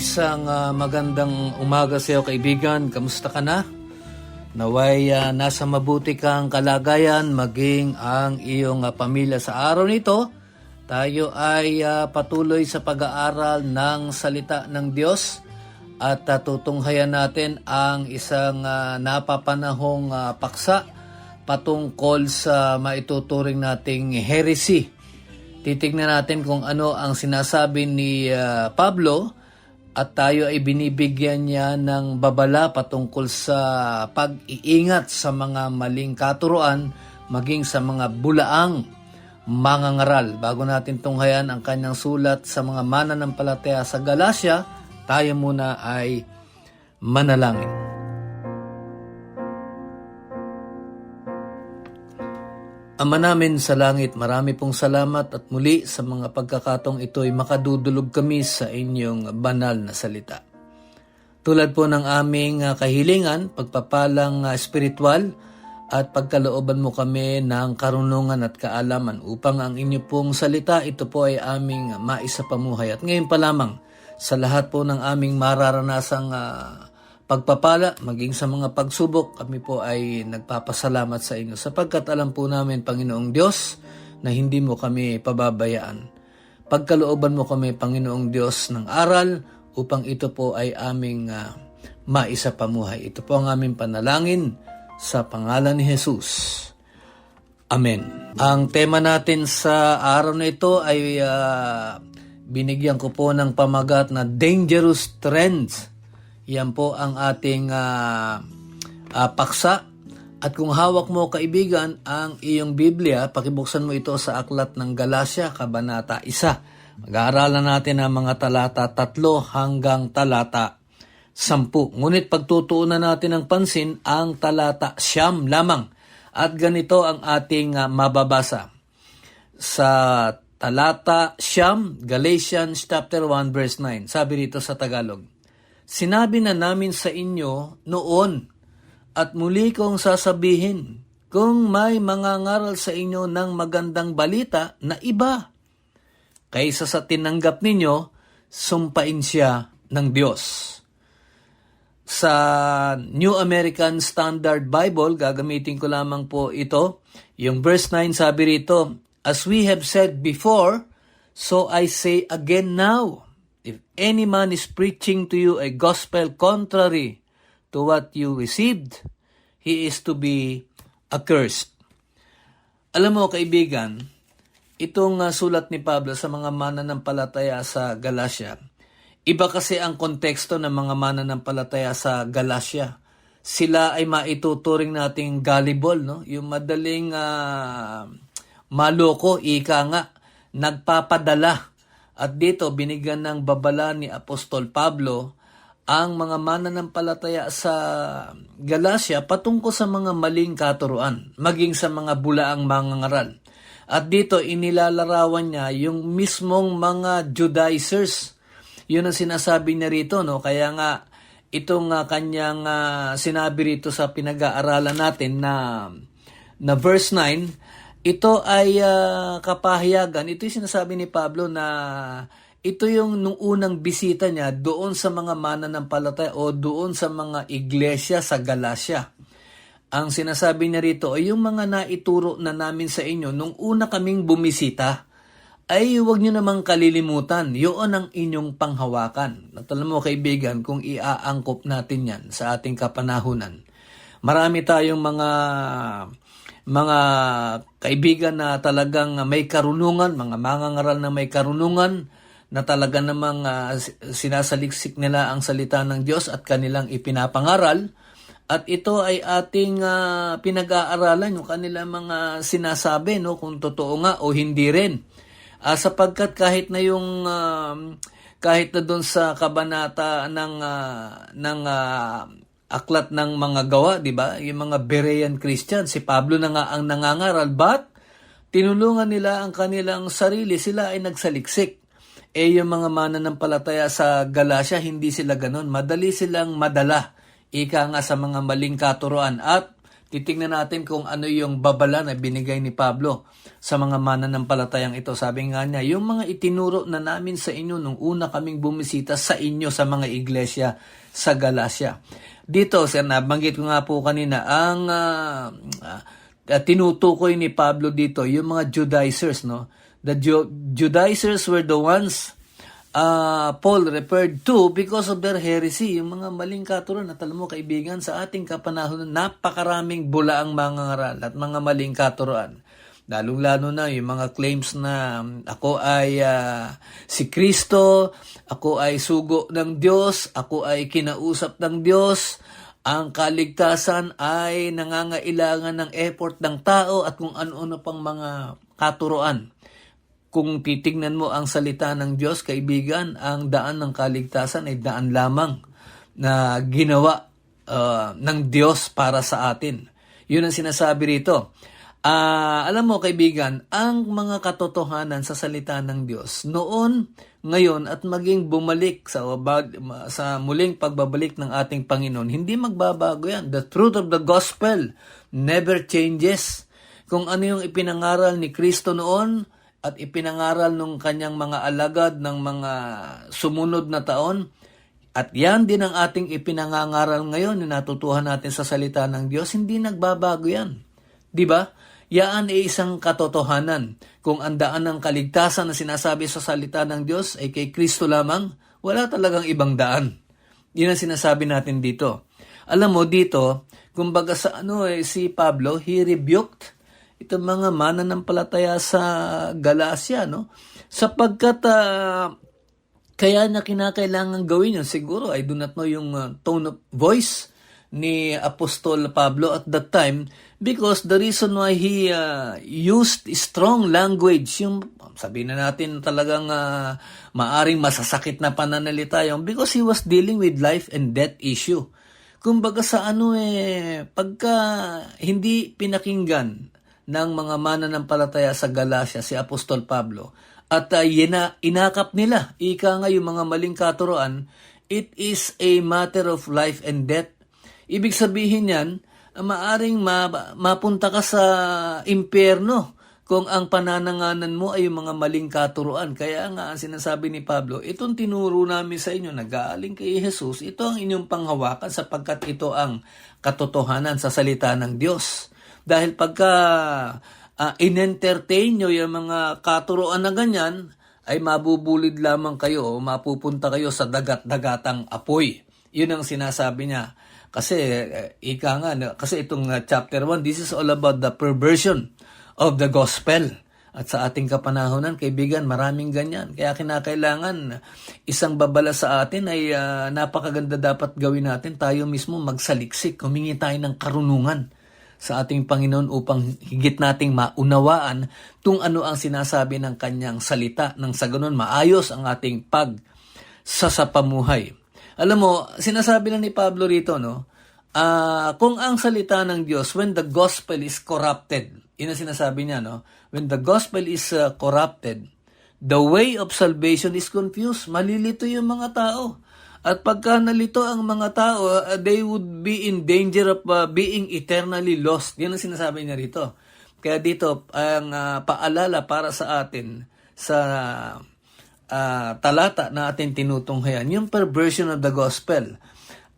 Isang ah, magandang umaga sa iyo kaibigan. Kamusta ka na? Naway ah, nasa mabuti kang kalagayan maging ang iyong ah, pamilya sa araw nito. Tayo ay ah, patuloy sa pag-aaral ng salita ng Diyos at tutunghayan natin ang isang ah, napapanahong ah, paksa patungkol sa maituturing nating heresy. Titignan natin kung ano ang sinasabi ni ah, Pablo at tayo ay binibigyan niya ng babala patungkol sa pag-iingat sa mga maling katuruan maging sa mga bulaang mangangaral. Bago natin tunghayan ang kanyang sulat sa mga mananampalataya sa Galacia, tayo muna ay manalangin. Ama namin sa langit, marami pong salamat at muli sa mga pagkakatong ito ay makadudulog kami sa inyong banal na salita. Tulad po ng aming ah, kahilingan, pagpapalang ah, espiritual at pagkalooban mo kami ng karunungan at kaalaman upang ang inyo pong salita ito po ay aming maisapamuhay. At ngayon pa lamang sa lahat po ng aming mararanasang ah, pagpapala, maging sa mga pagsubok, kami po ay nagpapasalamat sa inyo sapagkat alam po namin, Panginoong Diyos, na hindi mo kami pababayaan. Pagkalooban mo kami, Panginoong Diyos, ng aral upang ito po ay aming uh, maisa pamuhay. Ito po ang aming panalangin sa pangalan ni Jesus. Amen. Ang tema natin sa araw na ito ay ah, binigyan ko po ng pamagat na Dangerous Trends. Yan po ang ating ah, ah, paksa. At kung hawak mo kaibigan ang iyong Biblia, pakibuksan mo ito sa aklat ng Galacia, Kabanata 1. Mag-aaralan natin ang mga talata 3 hanggang talata 10. Ngunit pagtutuunan natin ng pansin ang talata siyam lamang. At ganito ang ating ah, mababasa. Sa talata siyam, Galatians chapter 1 verse 9. Sabi rito sa Tagalog. Sinabi na namin sa inyo noon at muli kong sasabihin kung may mangangaral sa inyo ng magandang balita na iba kaysa sa tinanggap ninyo, sumpain siya ng Diyos. Sa New American Standard Bible, gagamitin ko lamang po ito. Yung verse 9 sabi rito, As we have said before, so I say again now, if any man is preaching to you a gospel contrary to what you received, he is to be accursed. Alam mo kaibigan, itong uh, sulat ni Pablo sa mga mananampalataya sa Galacia, iba kasi ang konteksto ng mga mananampalataya sa Galacia. Sila ay maituturing nating gullible, no? Yung madaling ah, maloko, ika nga, nagpapadala. At dito, binigyan ng babala ni Apostol Pablo ang mga mananampalataya sa Galacia patungkol sa mga maling katuruan, maging sa mga bulaang mangangaral. At dito, inilalarawan niya yung mismong mga Judaizers. Yun ang sinasabi niya rito, no? Kaya nga, itong ah, kanyang ah, sinabi rito sa pinag-aaralan natin na, na verse 9, ito ay ah, kapahayagan. Ito yung sinasabi ni Pablo na ito yung nung unang bisita niya doon sa mga mananampalataya o doon sa mga iglesia sa Galacia. Ang sinasabi niya rito ay yung mga naituro na namin sa inyo nung una kaming bumisita ay huwag nyo namang kalilimutan. Yun ang inyong panghawakan. At alam mo kaibigan, kung iaangkop natin yan sa ating kapanahunan, marami tayong mga mga kaibigan na talagang may karunungan, mga mangangaral na may karunungan, na talaga namang s- sinasaliksik nila ang salita ng Diyos at kanilang ipinapangaral. At ito ay ating ah, pinag-aaralan yung kanilang mga sinasabi no kung totoo nga o hindi rin. Ah, sapagkat kahit na yung um, kahit na doon sa kabanata ng ah, ng ah, aklat ng mga gawa, 'di ba? Yung mga Berean Christian, si Pablo na nga ang nangangaral, but tinulungan nila ang kanilang sarili, sila ay nagsaliksik. Eh yung mga mananampalataya sa Galacia, hindi sila ganon. Madali silang madala. Ika nga sa mga maling katuroan. At titingnan natin kung ano yung babala na binigay ni Pablo sa mga mananampalatayang ito. Sabi nga niya, yung mga itinuro na namin sa inyo nung una kaming bumisita sa inyo sa mga iglesia sa Galacia. Dito, sir, nabanggit ko nga po kanina, ang ah, uh, tinutukoy ni Pablo dito, yung mga Judaizers, no? The Ju- Judaizers were the ones uh, Paul referred to because of their heresy, yung mga maling katuron. At alam mo, kaibigan, sa ating kapanahon, napakaraming bulaang mga ngaral at mga maling katuroan. Lalong-lalo na yung mga claims na um, ako ay ah, si Kristo, ako ay sugo ng Diyos, ako ay kinausap ng Diyos, ang kaligtasan ay nangangailangan ng effort ng tao at kung ano-ano pang mga katuroan. Kung titignan mo ang salita ng Diyos, kaibigan, ang daan ng kaligtasan ay daan lamang na ginawa uh, ng Diyos para sa atin. Yun ang sinasabi rito. Ah, alam mo kaibigan, ang mga katotohanan sa salita ng Diyos noon, ngayon at maging bumalik sa sa muling pagbabalik ng ating Panginoon, hindi magbabago 'yan. The truth of the gospel never changes. Kung ano yung ipinangaral ni Kristo noon at ipinangaral ng kanyang mga alagad ng mga sumunod na taon, at yan din ang ating ipinangangaral ngayon na natutuhan natin sa salita ng Diyos, hindi nagbabago yan. Di ba? Yaan ay isang katotohanan. Kung ang daan ng kaligtasan na sinasabi sa salita ng Diyos ay kay Kristo lamang, wala talagang ibang daan. Yun ang sinasabi natin dito. Alam mo dito, kumbaga sa ano eh, si Pablo, he rebuked itong mga mananampalataya sa Galacia, no? Sapagkat ah, kaya na kinakailangan gawin yun, siguro, I do not know yung uh, tone of voice ni Apostol Pablo at that time because the reason why he uh, used strong language, yung sabihin na natin talagang uh, maaring masasakit na pananalita yung because he was dealing with life and death issue. Kumbaga sa ano eh, pagka hindi pinakinggan ng mga mananampalataya sa Galacia si Apostol Pablo at uh, yena, inakap nila, ika nga yung mga maling katuroan, it is a matter of life and death. Ibig sabihin yan, maaring ma- mapunta ka sa impyerno kung ang panananganan mo ay yung mga maling katuroan. Kaya nga, ang sinasabi ni Pablo, itong tinuro namin sa inyo, nag-aaling kay Jesus, ito ang inyong panghawakan sapagkat ito ang katotohanan sa salita ng Diyos. Dahil pagka uh, in-entertain nyo yung mga katuroan na ganyan, ay mabubulid lamang kayo o mapupunta kayo sa dagat-dagatang apoy. Yun ang sinasabi niya. Kasi, eh, ika nga, kasi itong uh, chapter 1, this is all about the perversion of the gospel. At sa ating kapanahonan, kaibigan, maraming ganyan. Kaya kinakailangan, isang babala sa atin ay uh, napakaganda dapat gawin natin. Tayo mismo magsaliksik, humingi tayo ng karunungan sa ating Panginoon upang higit nating maunawaan kung ano ang sinasabi ng kanyang salita nang sa ganun maayos ang ating pag sasapamuhay. Alam mo, sinasabi na ni Pablo rito, no, ah kung ang salita ng Diyos, when the gospel is corrupted, yun ang sinasabi niya, no, when the gospel is uh, corrupted, the way of salvation is confused. Malilito yung mga tao. At pagka nalito ang mga tao, uh, they would be in danger of uh, being eternally lost. Yan ang sinasabi niya rito. Kaya dito, ang uh, paalala para sa atin sa uh, talata na ating tinutunghayan, yung perversion of the gospel.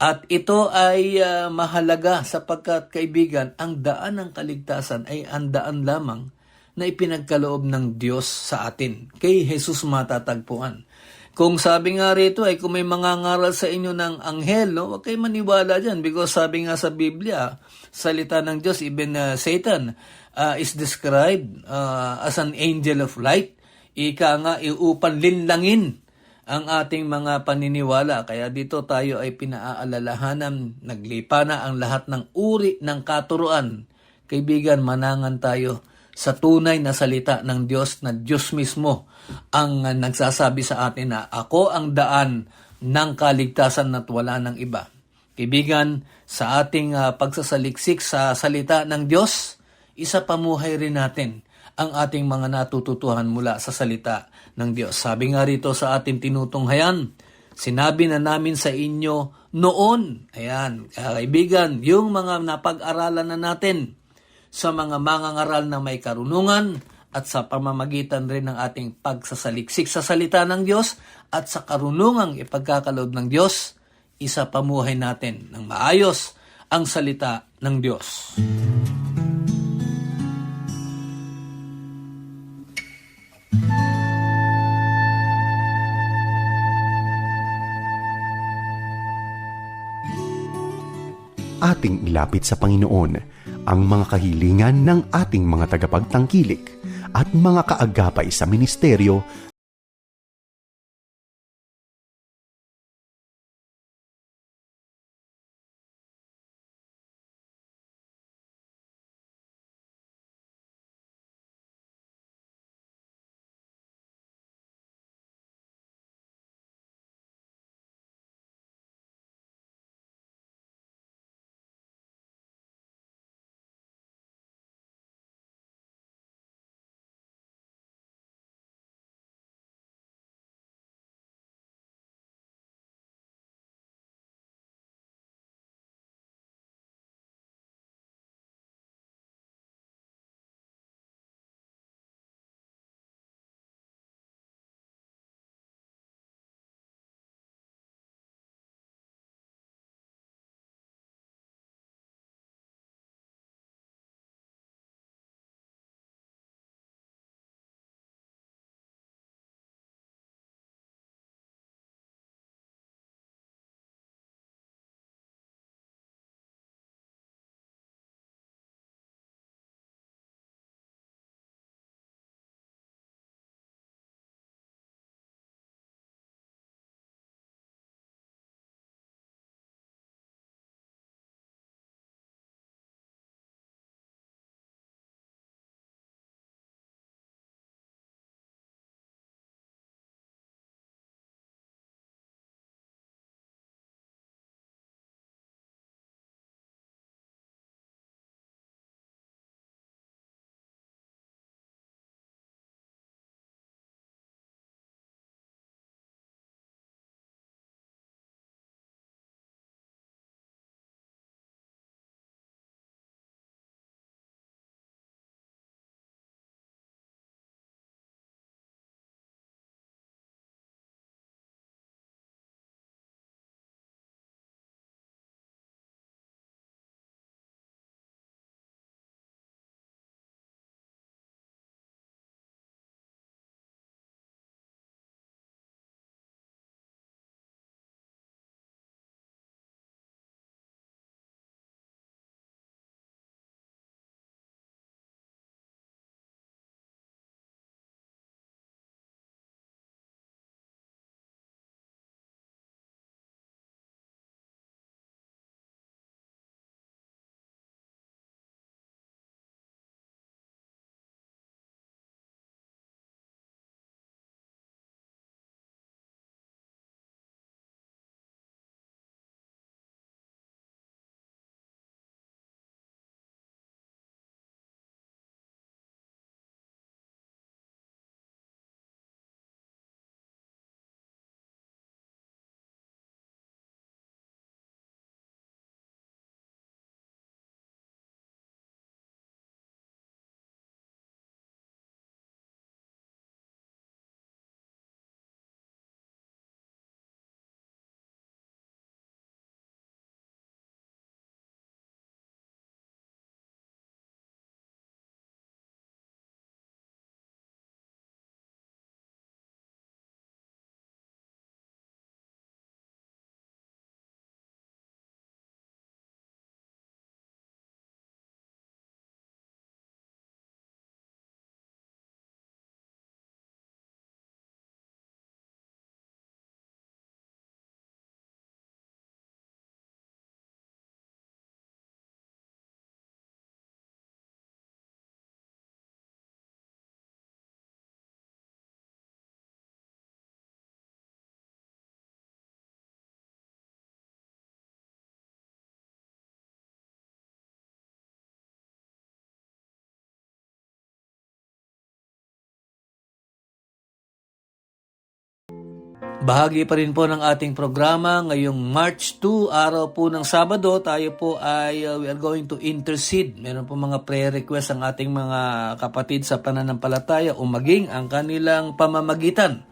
At ito ay uh, mahalaga sapagkat kaibigan, ang daan ng kaligtasan ay ang daan lamang na ipinagkaloob ng Diyos sa atin. Kay Jesus matatagpuan. Kung sabi nga rito ay kung may mangangaral sa inyo ng anghel, no, huwag kayo maniwala dyan because sabi nga sa Biblia, salita ng Diyos, even uh, Satan uh, is described uh, as an angel of light. Ika nga, iupan linlangin ang ating mga paniniwala. Kaya dito tayo ay pinaaalalahanan, naglipa na ang lahat ng uri ng katuruan. Kaibigan, manangan tayo sa tunay na salita ng Diyos na Diyos mismo ang nagsasabi sa atin na ako ang daan ng kaligtasan at wala ng iba. Kaibigan, sa ating uh, pagsasaliksik sa salita ng Diyos, isa pamuhay rin natin ang ating mga natututuhan mula sa salita ng Diyos. Sabi nga rito sa ating tinutunghayan, sinabi na namin sa inyo noon, ayan, kaibigan, yung mga napag-aralan na natin sa mga mangangaral na may karunungan at sa pamamagitan rin ng ating pagsasaliksik sa salita ng Diyos at sa karunungang ipagkakaloob ng Diyos, isa pamuhay natin ng maayos ang salita ng Diyos. Ating ilapit sa Panginoon ang mga kahilingan ng ating mga tagapagtangkilik at mga kaagapay sa ministeryo Bahagi pa rin po ng ating programa ngayong March 2, araw po ng Sabado, tayo po ay uh, we are going to intercede. Meron po mga prayer request ang ating mga kapatid sa pananampalataya o maging ang kanilang pamamagitan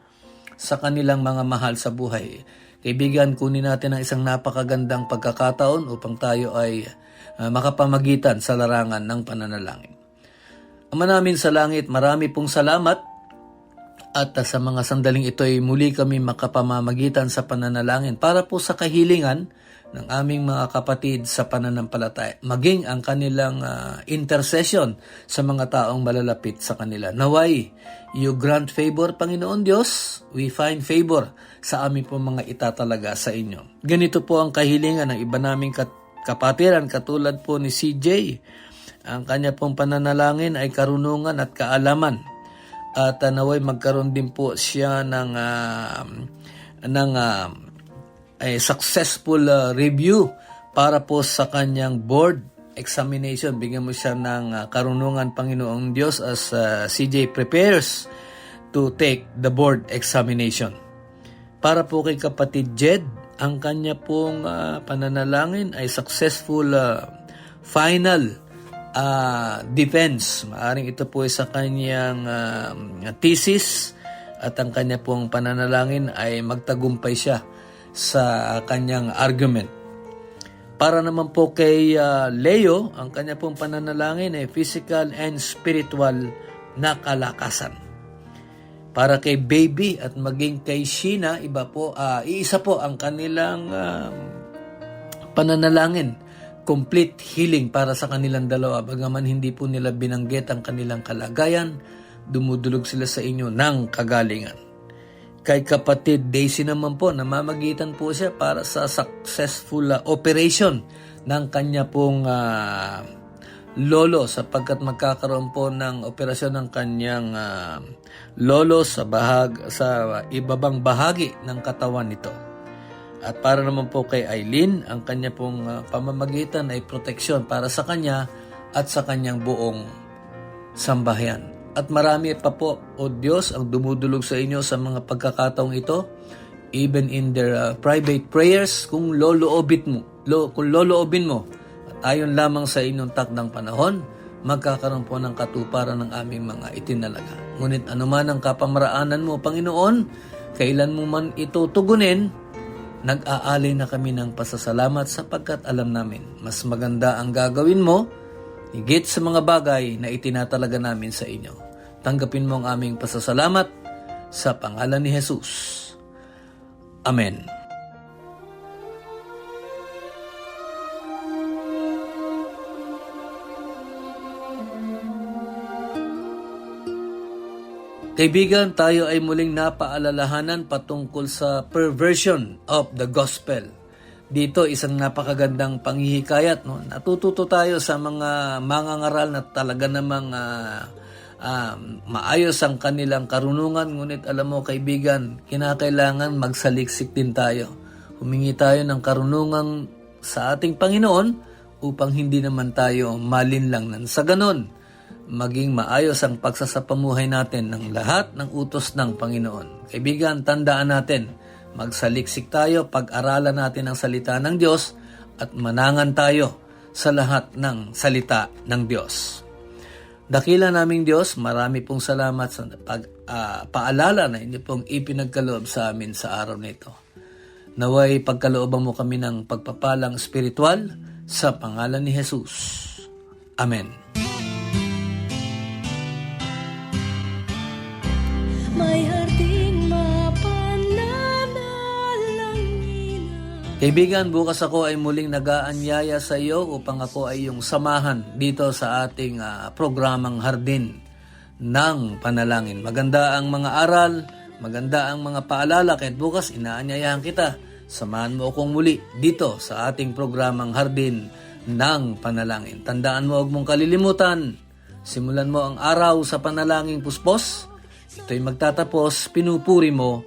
sa kanilang mga mahal sa buhay. Kaibigan, kunin natin ang isang napakagandang pagkakataon upang tayo ay uh, makapamagitan sa larangan ng pananalangin. Ama namin sa langit, marami pong salamat at uh, sa mga sandaling ito ay muli kami makapamamagitan sa pananalangin para po sa kahilingan ng aming mga kapatid sa pananampalataya, maging ang kanilang ah, intercession sa mga taong malalapit sa kanila. Naway, you grant favor, Panginoon Diyos, we find favor sa aming po mga itatalaga sa inyo. Ganito po ang kahilingan ng iba naming kat- kapatiran katulad po ni CJ. Ang kanya pong pananalangin ay karunungan at kaalaman at uh, naway magkaroon din po siya ng ah, ng ah, eh, successful ah, review para po sa kanyang board examination. Bigyan mo siya ng ah, karunungan Panginoong Diyos as ah, CJ prepares to take the board examination. Para po kay kapatid Jed, ang kanya pong ah, pananalangin ay successful ah, final ah, defense. Maaring ito po ay sa kanyang ah, thesis at ang kanya pong pananalangin ay magtagumpay siya sa kanyang argument. Para naman po kay ah, Leo, ang kanya pong pananalangin ay physical and spiritual na kalakasan. Para kay Baby at maging kay Sheena, iba po, ah, iisa po ang kanilang ah, pananalangin. Complete healing para sa kanilang dalawa. Bagaman hindi po nila binanggit ang kanilang kalagayan, dumudulog sila sa inyo ng kagalingan. Kay kapatid Daisy naman po, namamagitan po siya para sa successful ah, operation ng kanya pong ah, lolo sapagkat magkakaroon po ng operasyon ng kanyang ah, lolo sa bahag sa ibabang bahagi ng katawan nito. At para naman po kay Eileen, ang kanya pong ah, pamamagitan ay proteksyon para sa kanya at sa kanyang buong sambahayan. At marami pa po, O Diyos, ang dumudulog sa inyo sa mga pagkakataong ito, even in their ah, private prayers, kung loloobit mo, lo, kung loloobin mo, at ayon lamang sa inyong takdang panahon, magkakaroon po ng katuparan ng aming mga itinalaga. Ngunit anuman ang kapamaraanan mo, Panginoon, kailan mo man ito tugunin, nag-aalay na kami ng pasasalamat sapagkat alam namin mas maganda ang gagawin mo higit sa mga bagay na itinatalaga namin sa inyo. Tanggapin mo ang aming pasasalamat sa pangalan ni Jesus. Amen. Kaibigan, tayo ay muling napaalalahanan patungkol sa perversion of the gospel. Dito isang napakagandang panghihikayat. No? Natututo tayo sa mga mangangaral na talaga namang ah, ah, maayos ang kanilang karunungan. Ngunit alam mo kaibigan, kinakailangan magsaliksik din tayo. Humingi tayo ng karunungan sa ating Panginoon upang hindi naman tayo malinlang. Sa ganon, maging maayos ang pagsasapamuhay natin ng lahat ng utos ng Panginoon. Kaibigan, tandaan natin, magsaliksik tayo, pag-aralan natin ang salita ng Diyos at manangan tayo sa lahat ng salita ng Diyos. Dakila naming Diyos, marami pong salamat sa pag, ah, paalala na inyo pong ipinagkaloob sa amin sa araw na ito. Naway pagkalooban mo kami ng pagpapalang spiritual sa pangalan ni Jesus. Amen. Kaibigan, bukas ako ay muling nag-aanyaya sa iyo upang ako ay yung samahan dito sa ating ah, programang Hardin ng Panalangin. Maganda ang mga aral, maganda ang mga paalala, kahit bukas inaanyayahan kita. Samahan mo akong muli dito sa ating programang Hardin ng Panalangin. Tandaan mo, huwag mong kalilimutan. Simulan mo ang araw sa panalangin puspos. Ito'y magtatapos, pinupuri mo